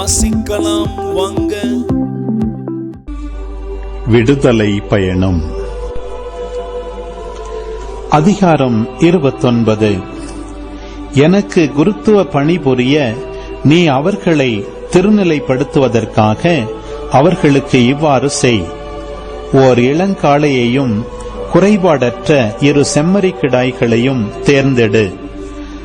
வாசிக்கலாம் வாங்க. விடுதலை பயணம். அதிகாரம் இருபத்தொன்பது. எனக்கு குருத்துவ பணிபுரிய நீ அவர்களை திருநிலைப்படுத்துவதற்காக அவர்களுக்கு இவ்வாறு செய். ஓர் இளங்காளையையும் குறைபாடற்ற இரு செம்மறி கிடாய்களையும் தேர்ந்தெடு.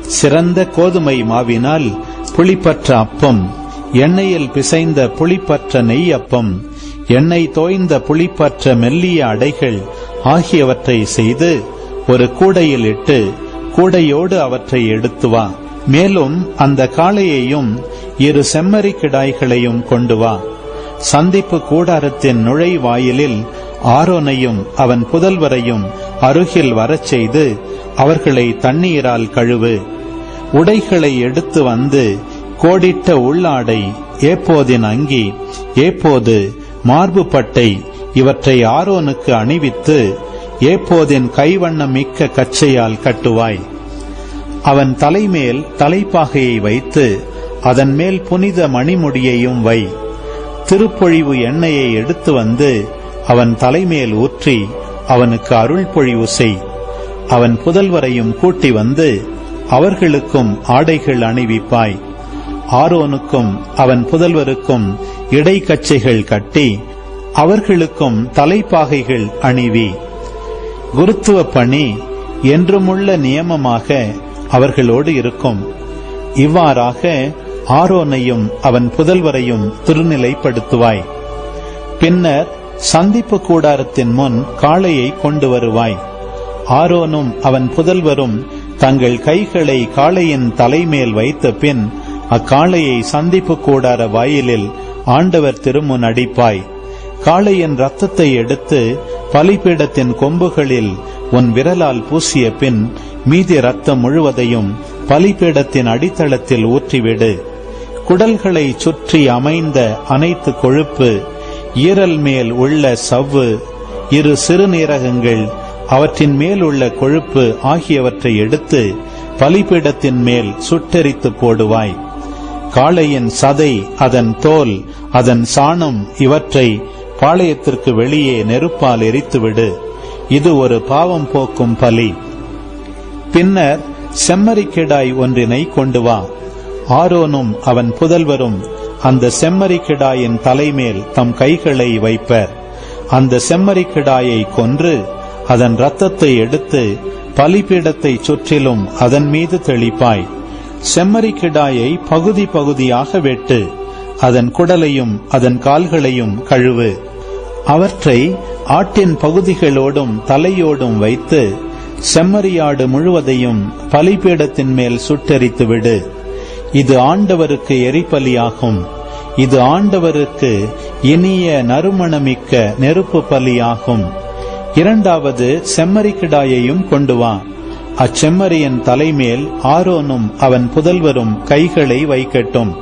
சிறந்த கோதுமை மாவினால் புளிப்பற்ற அப்பம். எண்ணெயில் பிசைந்த புளிப்பற்ற நெய் அப்பம் எண்ணெய் தோய்ந்த புளிப்பற்ற மெல்லிய அடைகள் ஆகியவற்றை செய்து ஒரு கூடையில் இட்டு கூடையோடு அவற்றை எடுத்து வா. மேலும் அந்த காளையையும் இரு செம்மறி கிடாய்களையும் கொண்டு வா. சந்திப்பு கூடாரத்தின் நுழைவாயிலில் ஆரோனையும் அவன் புதல்வரையும் அருகில் வரச் செய்து அவர்களை தண்ணீரால் கழுவு. உடைகளை எடுத்து வந்து கோடிட்ட உள்ளாடை ஏப்போதின் அங்கி ஏப்போது மார்பு பட்டை இவற்றை ஆரோனுக்கு அணிவித்து ஏப்போதின் கைவண்ணம் மிக்க கச்சையால் கட்டுவாய். அவன் தலைமேல் தலைப்பாகையை வைத்து அதன் மேல் புனித மணிமுடியையும் வை. திருப்பொழிவு எண்ணெயை எடுத்து வந்து அவன் தலைமேல் ஊற்றி அவனுக்கு அருள் பொழிவு செய். அவன் புதல்வரையும் கூட்டி வந்து அவர்களுக்கும் ஆடைகள் அணிவிப்பாய். ஆரோனுக்கும் அவன் புதல்வருக்கும் இடைக்கச்சைகள் கட்டி அவர்களுக்கும் தலைப்பாகைகள் அணிவி. குருத்துவ பணி என்றுமுள்ள நியமமாக அவர்களோடு இருக்கும். இவ்வாறாக ஆரோனையும் அவன் புதல்வரையும் திருநிலைப்படுத்துவாய். பின்னர் சந்திப்பு கூடாரத்தின் முன் காளையை கொண்டு வருவாய். ஆரோனும் அவன் புதல்வரும் தங்கள் கைகளை காளையின் தலைமேல் வைத்த பின் அக்காளையை சந்திப்பு கூடார வாயிலில் ஆண்டவர் திருமுன் அடிப்பாய். காளையின் ரத்தத்தை எடுத்து பலிபீடத்தின் கொம்புகளில் உன் விரலால் பூசிய பின் மீதி ரத்தம் முழுவதையும் பலிபீடத்தின் அடித்தளத்தில் ஊற்றிவிடு. குடல்களை சுற்றி அமைந்த அனைத்து கொழுப்பு ஈரல் மேல் உள்ள சவ்வு இரு சிறுநீரகங்கள் அவற்றின் மேல் உள்ள கொழுப்பு ஆகியவற்றை எடுத்து பலிபீடத்தின் மேல் சுட்டெரித்து போடுவாய். காளையின் சதை அதன் தோல் அதன் சாணம் இவற்றை பாளையத்திற்கு வெளியே நெருப்பால் எரித்துவிடு. இது ஒரு பாவம் போக்கும் பலி. பின்னர் செம்மறிக்கிடாய் ஒன்றினை கொண்டு வா. ஆரோனும் அவன் புதல்வரும் அந்த செம்மறிக்கிடாயின் தலைமேல் தம் கைகளை வைப்பர். அந்த செம்மறிக்கிடாயை கொன்று அதன் ரத்தத்தை எடுத்து பலிபீடத்தை சுற்றிலும் அதன் மீது தெளிப்பாய். செம்மறிக்கிடாயை பகுதி பகுதியாக வெட்டு. அதன் குடலையும் அதன் கால்களையும் கழுவு. அவற்றை ஆட்டின் பகுதிகளோடும் தலையோடும் வைத்து செம்மறியாடு முழுவதையும் பலிபீடத்தின் மேல் சுட்டெரித்து விடு. இது ஆண்டவருக்கு எரிபலியாகும். இது ஆண்டவருக்கு இனிய நறுமணமிக்க நெருப்பு பலியாகும். இரண்டாவது செம்மறிக்கிடாயையும் கொண்டு வா. அச்செம்மறியின் தலைமேல் ஆரோனும் அவன் புதல்வரும் கைகளை வைக்கட்டும்.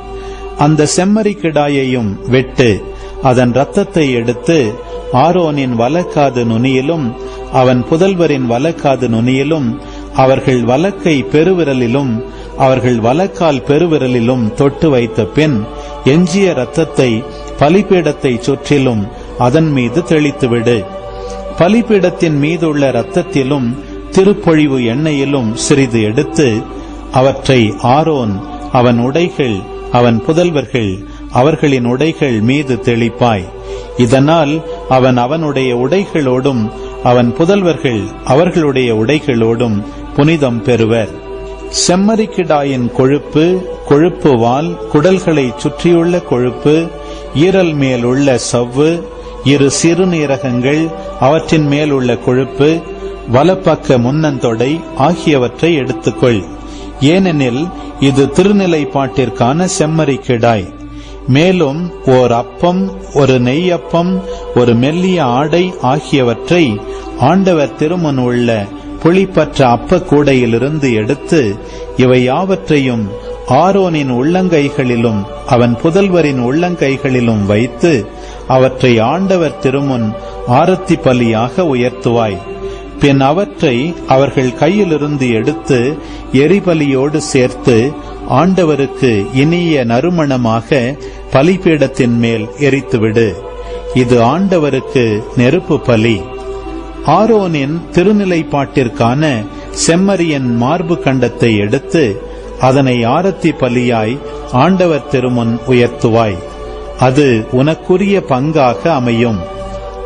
அந்த செம்மறிக்கிடாயையும் வெட்டு. அதன் இரத்தத்தை எடுத்து ஆரோனின் வலக்காது நுனியிலும் அவன் புதல்வரின் வலக்காது நுனியிலும் அவர்கள் வலக்கை பெருவிரலிலும் அவர்கள் வலக்கால் பெருவிரலிலும் தொட்டு வைத்த பின் எஞ்சிய இரத்தத்தை பலிபீடத்தை சுற்றிலும் அதன் மீது தெளித்துவிடு. பலிபீடத்தின் மீதுள்ள இரத்தத்திலும் திருப்பொழிவு எண்ணெயிலும் சிறிது எடுத்து அவற்றை ஆரோன் அவன் உடைகள் அவன் புதல்வர்கள் அவர்களின் உடைகள் மீது தெளிப்பாய். இதனால் அவன் அவனுடைய உடைகளோடும் அவன் புதல்வர்கள் அவர்களுடைய உடைகளோடும் புனிதம் பெறுவர். செம்மறிக்கிடாயின் கொழுப்பு கொழுப்பு வால் குடல்களை சுற்றியுள்ள கொழுப்பு ஈரல் மேல் உள்ள சவ்வு இரு சிறுநீரகங்கள் அவற்றின் மேல் உள்ள கொழுப்பு வலப்பக்க முன்னந்தொடை ஆகியவற்றை எடுத்துக்கொள். ஏனெனில் இது திருநிலைப்பாட்டிற்கான செம்மறிக்கிடாய் மேலும் ஓர் அப்பம் ஒரு நெய்யப்பம் ஒரு மெல்லிய ஆடை ஆகியவற்றை ஆண்டவர் திருமுன் உள்ள புளிப்பற்ற அப்ப கூடையிலிருந்து எடுத்து இவை யாவற்றையும் ஆரோனின் உள்ளங்கைகளிலும் அவன் புதல்வரின் உள்ளங்கைகளிலும் வைத்து அவற்றை ஆண்டவர் திருமுன் ஆரத்தி பலியாக உயர்த்துவாய். பின் அவற்றை அவர்கள் கையிலிருந்து எடுத்து எரிபலியோடு சேர்த்து ஆண்டவருக்கு இனிய நறுமணமாக பலிபீடத்தின் மேல் எரித்துவிடு. இது ஆண்டவருக்கு நெருப்பு பலி. ஆரோனின் திருநிலைப்பாட்டிற்கான செம்மறியன் மார்பு கண்டத்தை எடுத்து அதனை ஆரத்தி பலியாய் ஆண்டவர் திருமுன் உயர்த்துவாய். அது உனக்குரிய பங்காக அமையும்.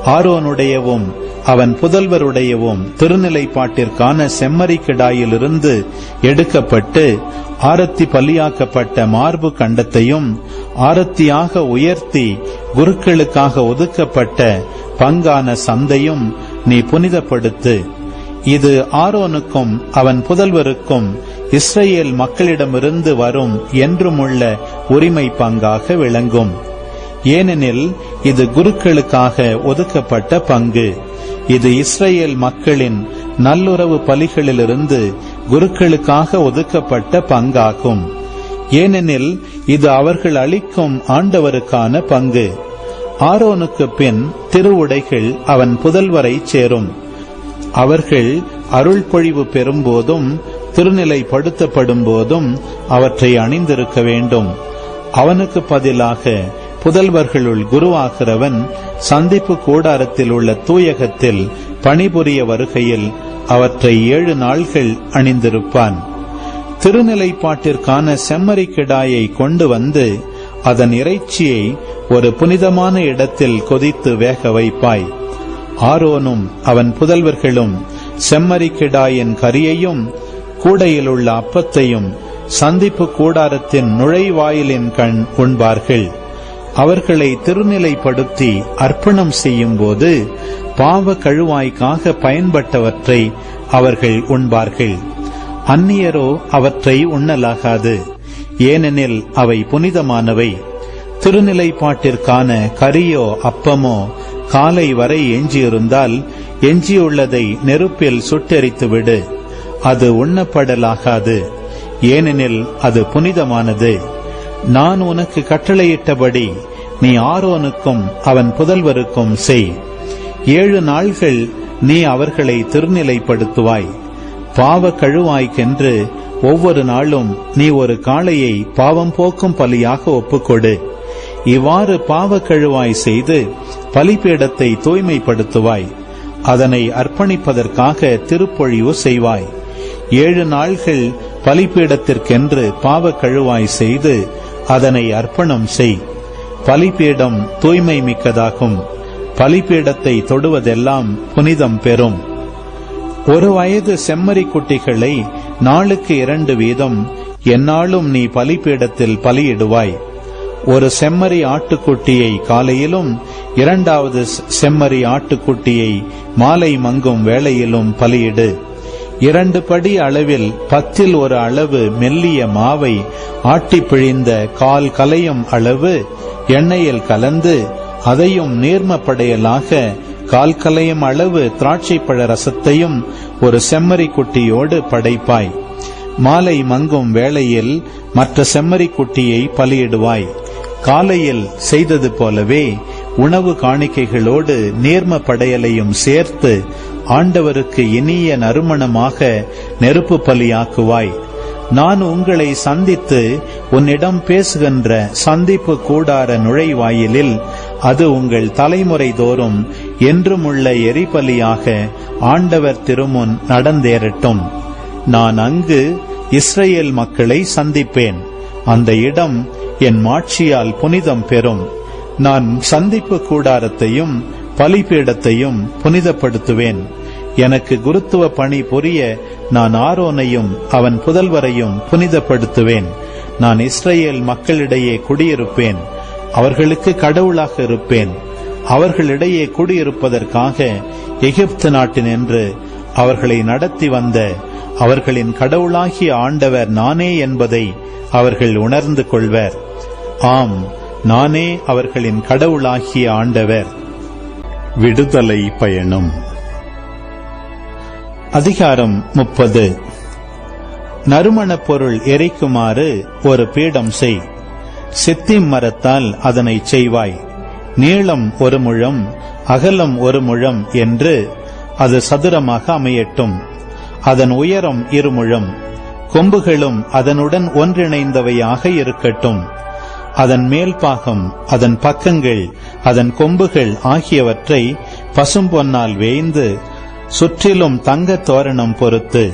ஆரோனுடையவும் அவன் புதல்வருடையவும் திருநிலைப்பாட்டிற்கான செம்மறிக்கிடாயிலிருந்து எடுக்கப்பட்டு ஆரத்தி பலியாக்கப்பட்ட மார்பு கண்டத்தையும் ஆரத்தியாக உயர்த்தி குருக்களுக்காக ஒதுக்கப்பட்ட பங்கான சந்தையும் நீ புனிதப்படுத்து. இது ஆரோனுக்கும் அவன் புதல்வருக்கும் இஸ்ரேல் மக்களிடமிருந்து வரும் என்றுமுள்ள உரிமை பங்காக விளங்கும். ஏனெனில் இது குருக்களுக்காக ஒதுக்கப்பட்ட பங்கு. இது இஸ்ரேல் மக்களின் நல்லுறவு பலிகளிலிருந்து குருக்களுக்காக ஒதுக்கப்பட்ட பங்காகும். ஏனெனில் இது அவர்கள் அளிக்கும் ஆண்டவருக்கான பங்கு. ஆரோனுக்கு பின் திருவுடைகள் அவன் புதல்வரை சேரும். அவர்கள் அருள் பொழிவு பெறும்போதும் திருநிலைப்படுத்தப்படும் போதும் அவற்றை அணிந்திருக்க வேண்டும். அவனுக்கு பதிலாக புதல்வர்களுள் குருவாகிறவன் சந்திப்பு கூடாரத்தில் உள்ள தூயகத்தில் பணிபுரிய வருகையில் அவற்றை ஏழு நாள்கள் அணிந்திருப்பான். திருநிலைப்பாட்டிற்கான செம்மறி கிடாயை கொண்டு வந்து அதன் இறைச்சியை ஒரு புனிதமான இடத்தில் கொதித்து வேக வைப்பாய். ஆரோனும் அவன் புதல்வர்களும் செம்மறி கிடாயின் கரியையும் கூடையில் உள்ள அப்பத்தையும் சந்திப்பு கூடாரத்தின் நுழைவாயிலின் கண் உண்பார்கள். அவர்களை திருநிலைப்படுத்தி அர்ப்பணம் செய்யும்போது பாவ கழுவாய்க்காக பயன்பட்டவற்றை அவர்கள் உண்பார்கள். அந்நியரோ அவற்றை உண்ணலாகாது. ஏனெனில் அவை புனிதமானவை. திருநிலைப்பாட்டிற்கான கரியோ அப்பமோ காலை வரை எஞ்சியிருந்தால் எஞ்சியுள்ளதை நெருப்பில் சுட்டெரித்து விடு அது உண்ணப்படலாகாது. ஏனெனில் அது புனிதமானது. நான் உனக்கு கட்டளையிட்டபடி நீ ஆரோனுக்கும் அவன் புதல்வருக்கும் செய். ஏழு நாள்கள் நீ அவர்களை திருநிலைப்படுத்துவாய். பாவ கழுவாய்க்கென்று ஒவ்வொரு நாளும் நீ ஒரு காளையை பாவம் போக்கும் பலியாக ஒப்புக்கொடு. இவ்வாறு பாவ கழுவாய் செய்து பலிபீடத்தை தூய்மைப்படுத்துவாய். அதனை அர்ப்பணிப்பதற்காக திருப்பொழிவு செய்வாய். ஏழு நாள்கள் பலிபீடத்திற்கென்று பாவ கழுவாய் செய்து அதனை அர்ப்பணம் செய். பலிபீடம் தூய்மை மிக்கதாகும். பலிபீடத்தை தொடுவதெல்லாம் புனிதம் பெறும். ஒரு வயது செம்மறி குட்டிகளை நாளுக்கு இரண்டு வீதம் என்னாலும் நீ பலிபீடத்தில் பலியிடுவாய். ஒரு செம்மறி ஆட்டுக்குட்டியை காலையிலும் இரண்டாவது செம்மறி ஆட்டுக்குட்டியை மாலை மங்கும் வேளையிலும் பலியிடு. இரண்டு படி அளவில் பத்தில் ஒரு அளவு மெல்லிய மாவை ஆட்டி பிழிந்த கால் கலையும் அளவு எண்ணெயில் கலந்து அதையும் நீர்மப்படையலாக கால் கலையும் அளவு திராட்சைப்பழ ரசத்தையும் ஒரு செம்மறி குட்டியோடு படைப்பாய். மாலை மங்கும் வேளையில் மற்ற செம்மறி குட்டியை பலியிடுவாய். காலையில் செய்தது போலவே உணவு காணிக்கைகளோடு நீர்ம படையலையும் சேர்த்து ஆண்டவருக்கு இனிய நறுமணமாக நெருப்பு பலியாக்குவாய். நான் உங்களை சந்தித்து உன்னிடம் பேசுகின்ற சந்திப்பு கூடார நுழைவாயிலில் அது உங்கள் தலைமுறை தோறும் என்றுமுள்ள எரிபலியாக ஆண்டவர் திருமுன் நடந்தேறட்டும். நான் அங்கு இஸ்ரேல் மக்களை சந்திப்பேன். அந்த இடம் என் மாட்சியால் புனிதம் பெறும். நான் சந்திப்பு கூடாரத்தையும் பலிபீடத்தையும் புனிதப்படுத்துவேன். எனக்கு குருத்துவ பணி புரிய நான் ஆரோனையும் அவன் புதல்வரையும் புனிதப்படுத்துவேன். நான் இஸ்ரேல் மக்களிடையே குடியிருப்பேன். அவர்களுக்கு கடவுளாக இருப்பேன். அவர்களிடையே குடியிருப்பதற்காக எகிப்து நாட்டினின்று அவர்களை நடத்தி வந்த அவர்களின் கடவுளாகிய ஆண்டவர் நானே என்பதை அவர்கள் உணர்ந்து கொள்வர். ஆம் நானே அவர்களின் கடவுளாகிய ஆண்டவர். விடுதலை பயணம். அதிகாரம் முப்பது. நறுமணப் பொருள் எரிக்குமாறு ஒரு பீடம் செய். சித்திம் மரத்தால் அதனை செய்வாய். நீளம் ஒரு முழம் அகலம் ஒரு முழம் என்று அது சதுரமாக அமையட்டும். அதன் உயரம் இருமுழம் கொம்புகளும் அதனுடன் ஒன்றிணைந்தவையாக இருக்கட்டும். அதன் மேல் பாகம் அதன் பக்கங்கள் அதன் கொம்புகள் ஆகியவற்றை பசும்பொன்னால் வேய்ந்து சுற்றிலும் தங்க தோரணம் பொறுத்து.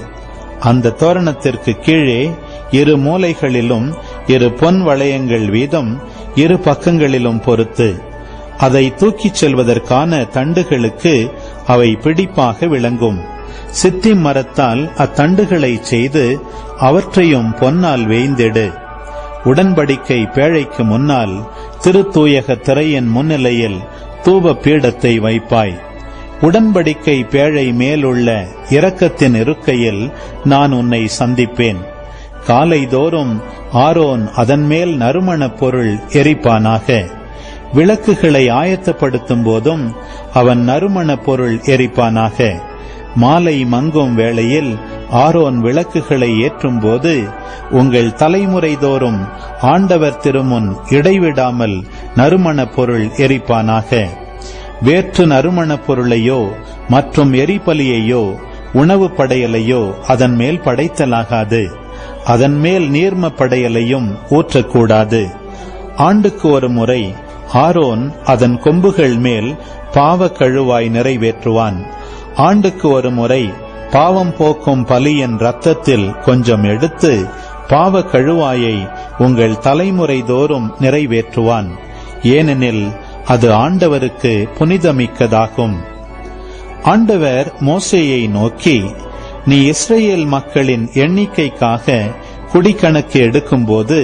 அந்த தோரணத்திற்கு கீழே இரு மூலைகளிலும் இரு பொன் வளையங்கள் வீதம் இரு பக்கங்களிலும் பொறுத்து. அதை தூக்கிச் செல்வதற்கான தண்டுகளுக்கு அவை பிடிப்பாக விளங்கும். சித்தி மரத்தால் அத்தண்டுகளை செய்து அவற்றையும் பொன்னால் வேய்ந்திடு. உடன்படிக்கை பேழைக்கு முன்னால் திருத்தூயக திரையின் முன்னிலையில் தூப பீடத்தை வைப்பாய். உடன்படிக்கை பேழை மேலுள்ள இரக்கத்தின் இருக்கையில் நான் உன்னை சந்திப்பேன். காலைதோறும் ஆரோன் அதன் மேல் நறுமணப் பொருள் எரிப்பானாக. விளக்குகளை ஆயத்தப்படுத்தும் போதும் அவன் நறுமணப் பொருள் எரிப்பானாக. மாலை மங்கும் வேளையில் ஆரோன் விளக்குகளை ஏற்றும்போது உங்கள் தலைமுறை தோறும் ஆண்டவர் திருமுன் இடைவிடாமல் நறுமணப் பொருள் எரிப்பானாக. வேற்று நறுமணப் பொருளையோ மற்றும் எரிபலியையோ உணவு படையலையோ அதன் மேல் படைத்தலாகாது. அதன் மேல் நீர்ம படையலையும் ஊற்றக்கூடாது. ஆண்டுக்கு ஒரு முறை ஆரோன் அதன் கொம்புகள் மேல் பாவ கழுவாய் நிறைவேற்றுவான். ஆண்டுக்கு ஒரு முறை பாவம் போக்கும் பலியின் ரத்தத்தில் கொஞ்சம் எடுத்து பாவ கழுவாயை உங்கள் தலைமுறை தோறும் நிறைவேற்றுவான். ஏனெனில் அது ஆண்டவருக்கு புனிதமிக்கதாகும். ஆண்டவர் மோசேயை நோக்கி நீ இஸ்ரேல் மக்களின் எண்ணிக்கைக்காக குடிக்கணக்கு எடுக்கும்போது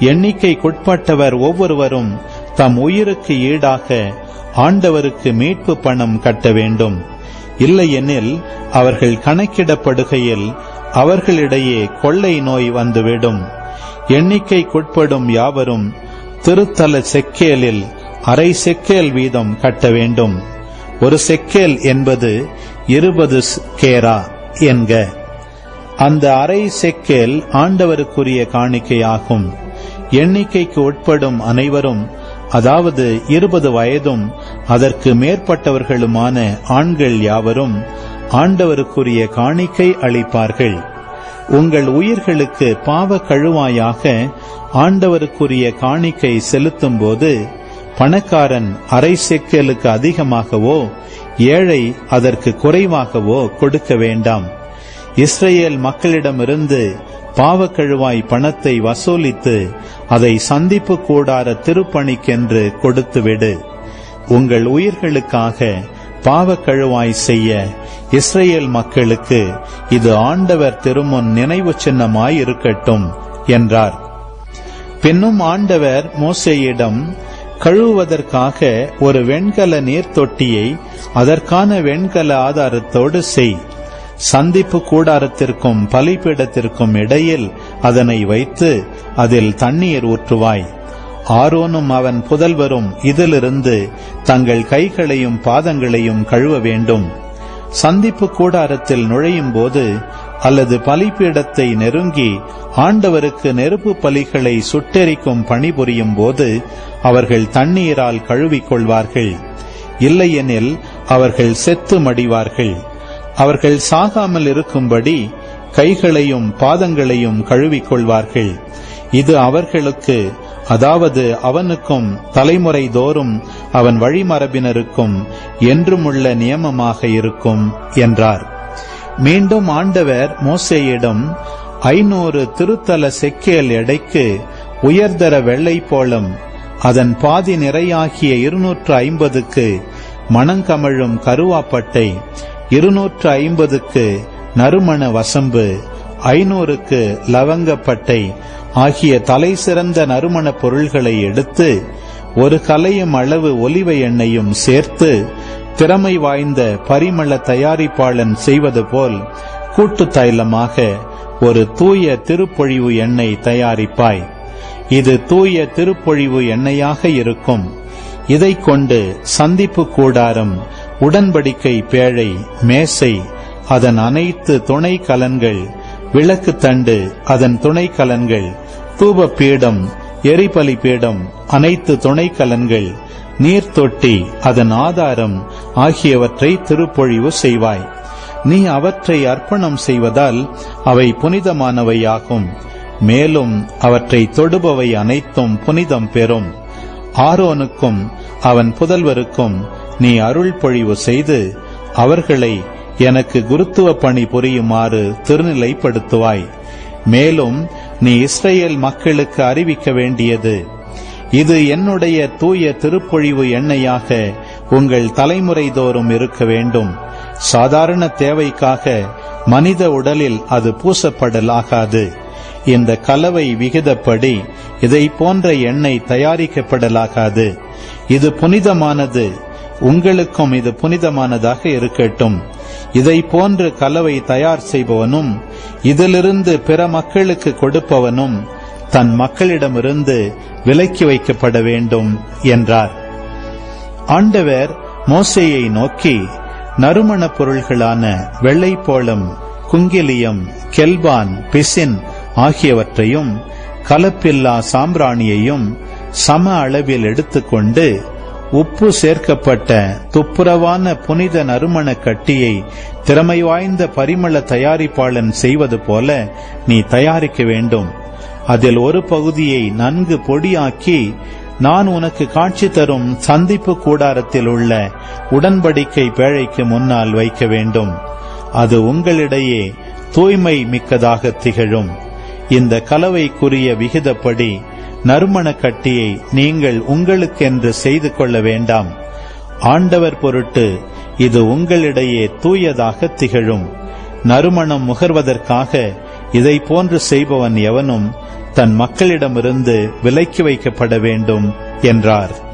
எண்ணிக்கைக்குட்பட்டவர் ஒவ்வொருவரும் தம் உயிருக்கு ஈடாக ஆண்டவருக்கு மீட்பு பணம் கட்ட வேண்டும். இல்லையெனில் அவர்கள் கணக்கிடப்படுகையில் அவர்களிடையே கொள்ளை நோய் வந்துவிடும். எண்ணிக்கைக்குட்படும் யாவரும் திருத்தல செக்கேலில் அரை செக்கேல் வீதம் கட்ட வேண்டும். ஒரு செக்கேல் என்பது இருபது கேரா என்க. அந்த அரை செக்கேல் ஆண்டவருக்குரிய காணிக்கையாகும். எண்ணிக்கைக்கு உட்படும் அனைவரும் அதாவது இருபது வயதும் அதற்கு மேற்பட்டவர்களுமான ஆண்கள் யாவரும் ஆண்டவருக்குரிய காணிக்கை அளிப்பார்கள். உங்கள் உயிர்களுக்கு பாவ கழுவாயாக ஆண்டவருக்குரிய காணிக்கை செலுத்தும் போது பணக்காரன் அரை செக்கலுக்கு அதிகமாகவோ ஏழை அதற்கு குறைவாகவோ கொடுக்க வேண்டாம். இஸ்ரேல் மக்களிடமிருந்து பாவக்கழுவாய் பணத்தை வசூலித்து அதை சந்திப்பு கூடார திருப்பணிக்கென்று கொடுத்துவிடு. உங்கள் உயிர்களுக்காக பாவக்கழுவாய் செய்ய இஸ்ரேல் மக்களுக்கு இது ஆண்டவர் திருமுன் நினைவு சின்னமாய் இருக்கட்டும் என்றார். பின்னும் ஆண்டவர் மோசையிடம் கழுவுவதற்காக ஒரு வெண்கல நீர் தொட்டியை அதற்கான வெண்கல ஆதாரத்தோடு செய். சந்திப்பு கூடாரத்திற்கும் பலிப்பீடத்திற்கும் இடையில் அதனை வைத்து அதில் தண்ணீர் ஊற்றுவாய். ஆரோனும் அவன் புதல்வரும் இதிலிருந்து தங்கள் கைகளையும் பாதங்களையும் கழுவ வேண்டும். சந்திப்பு கூடாரத்தில் நுழையும் போது அல்லது பலிப்பீடத்தை நெருங்கி ஆண்டவருக்கு நெருப்பு பலிகளை சுட்டெரிக்கும் பணிபுரியும் போது அவர்கள் தண்ணீரால் கழுவிக்கொள்வார்கள். இல்லையெனில் அவர்கள் செத்து மடிவார்கள். அவர்கள் சாகாமல் இருக்கும்படி கைகளையும் பாதங்களையும் கழுவிக்கொள்வார்கள். இது அவர்களுக்கு அதாவது அவனுக்கும் தலைமுறை தோறும் அவன் வழிமரபினருக்கும் என்றுமுள்ள நியமமாக இருக்கும் என்றார். மீண்டும் ஆண்டவர் மோசேயிடம் ஐநூறு திருத்தல செக்கேல் எடைக்கு உயர்தர வெள்ளை போலம் அதன் பாதி நிறையாகிய இருநூற்று ஐம்பதுக்கு மணங்கமழும் கருவாப்பட்டை இருநூற்று ஐம்பதுக்கு நறுமண வசம்பு ஐநூறுக்கு லவங்கப்பட்டை ஆகிய தலை சிறந்த நறுமணப் பொருள்களை எடுத்து ஒரு கலையும் அளவு ஒலிவ எண்ணெயும் சேர்த்து திறமை வாய்ந்த பரிமள தயாரிப்பாளன் செய்வது போல் கூட்டு தைலமாக ஒரு தூய திருப்பொழிவு எண்ணெய் தயாரிப்பாய். இது தூய திருப்பொழிவு எண்ணெயாக இருக்கும். இதைக் கொண்டு சந்திப்பு கூடாரம் உடன்படிக்கை பேழை மேசை அதன் அனைத்து துணை கலன்கள் விளக்கு தண்டு அதன் துணை கலன்கள் தூப பீடம் எரிபலி பீடம் அனைத்து துணை கலன்கள் நீர்த்தொட்டி அதன் ஆதாரம் ஆகியவற்றை திருப்பொழிவு செய்வாய். நீ அவற்றை அர்ப்பணம் செய்வதால் அவை புனிதமானவையாகும். மேலும் அவற்றை தொடுபவை அனைத்தும் புனிதம் பெறும். ஆரோனுக்கும் அவன் புதல்வருக்கும் நீ அருள் பொழிவு செய்து அவர்களை எனக்கு குருத்துவ பணி புரியுமாறு திருநிலைப்படுத்துவாய். மேலும் நீ இஸ்ரேல் மக்களுக்கு அறிவிக்க வேண்டியது. இது என்னுடைய தூய திருப்பொழிவு எண்ணெயாக உங்கள் தலைமுறை தோறும் இருக்க வேண்டும். சாதாரண தேவைக்காக மனித உடலில் அது பூசப்படலாகாது. இந்த கலவை விகிதப்படி இதை போன்ற எண்ணெய் தயாரிக்கப்படலாகாது. இது புனிதமானது. உங்களுக்கும் இது புனிதமானதாக இருக்கட்டும். இதை போன்று கலவை தயார் செய்பவனும் இதிலிருந்து பிற மக்களுக்கு கொடுப்பவனும் தன் மக்களிடமிருந்து விலக்கி வைக்கப்பட வேண்டும் என்றார். ஆண்டவர் மோசையை நோக்கி நறுமணப் பொருள்களான வெள்ளைப்போளம் குங்கிலியம் கெல்பான் பிசின் ஆகியவற்றையும் கலப்பில்லா சாம்பிராணியையும் சம அளவில் எடுத்துக்கொண்டு உப்பு சேர்க்கப்பட்ட துப்புரவான புனித நறுமண கட்டியை திறமை வாய்ந்த பரிமள தயாரிப்பாளன் செய்வது போல நீ தயாரிக்க வேண்டும். அதில் ஒரு பகுதியை நன்கு பொடியாக்கி நான் உனக்கு காட்சி தரும் சந்திப்பு கூடாரத்தில் உள்ள உடன்படிக்கை பேழைக்கு முன்னால் வைக்க வேண்டும். அது உங்களிடையே தூய்மை மிக்கதாக திகழும். இந்த கலவைக்குரிய விகிதப்படி நறுமண கட்டியை நீங்கள் உங்களுக்கென்று செய்து கொள்ள வேண்டாம். ஆண்டவர் பொருட்டு இது உங்களிடையே தூயதாக திகழும். நறுமணம் முகர்வதற்காக இதை போன்று செய்பவன் எவனும் தன் மக்களிடமிருந்து விலக்கி வைக்கப்பட வேண்டும் என்றார்.